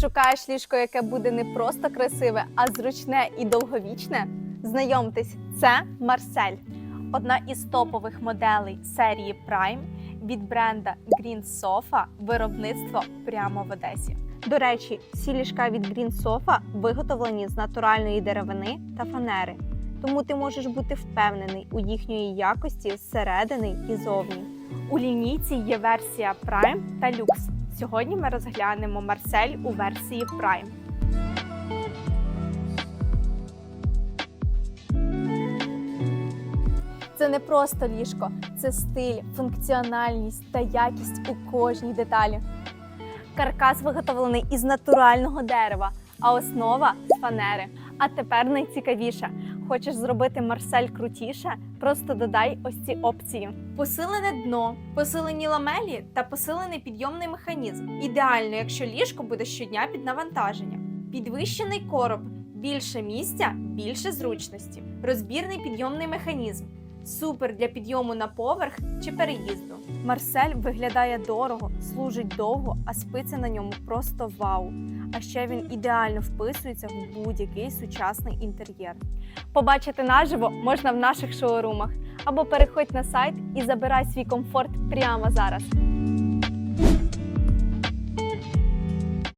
Шукаєш ліжко, яке буде не просто красиве, а зручне і довговічне? Знайомтесь, це Марсель, одна із топових моделей серії Prime від бренда Green Sofa, виробництво прямо в Одесі. До речі, всі ліжка від Green Sofa виготовлені з натуральної деревини та фанери, тому ти можеш бути впевнений у їхньої якості зсередини і зовні. У лінійці є версія Prime та Lux. Сьогодні ми розглянемо Марсель у версії Prime. Це не просто ліжко, це стиль, функціональність та якість у кожній деталі. Каркас виготовлений із натурального дерева, а основа з фанери. А тепер найцікавіше. Хочеш зробити Марсель крутіше? Просто додай ось ці опції: посилене дно, посилені ламелі та посилений підйомний механізм. Ідеально, якщо ліжко буде щодня під навантаженням. Підвищений короб, більше місця, більше зручності. Розбірний підйомний механізм. Супер для підйому на поверх чи переїзду. Марсель виглядає дорого, служить довго, а спиться на ньому просто вау. А ще він ідеально вписується в будь-який сучасний інтер'єр. Побачити наживо можна в наших шоурумах або переходь на сайт і забирай свій комфорт прямо зараз.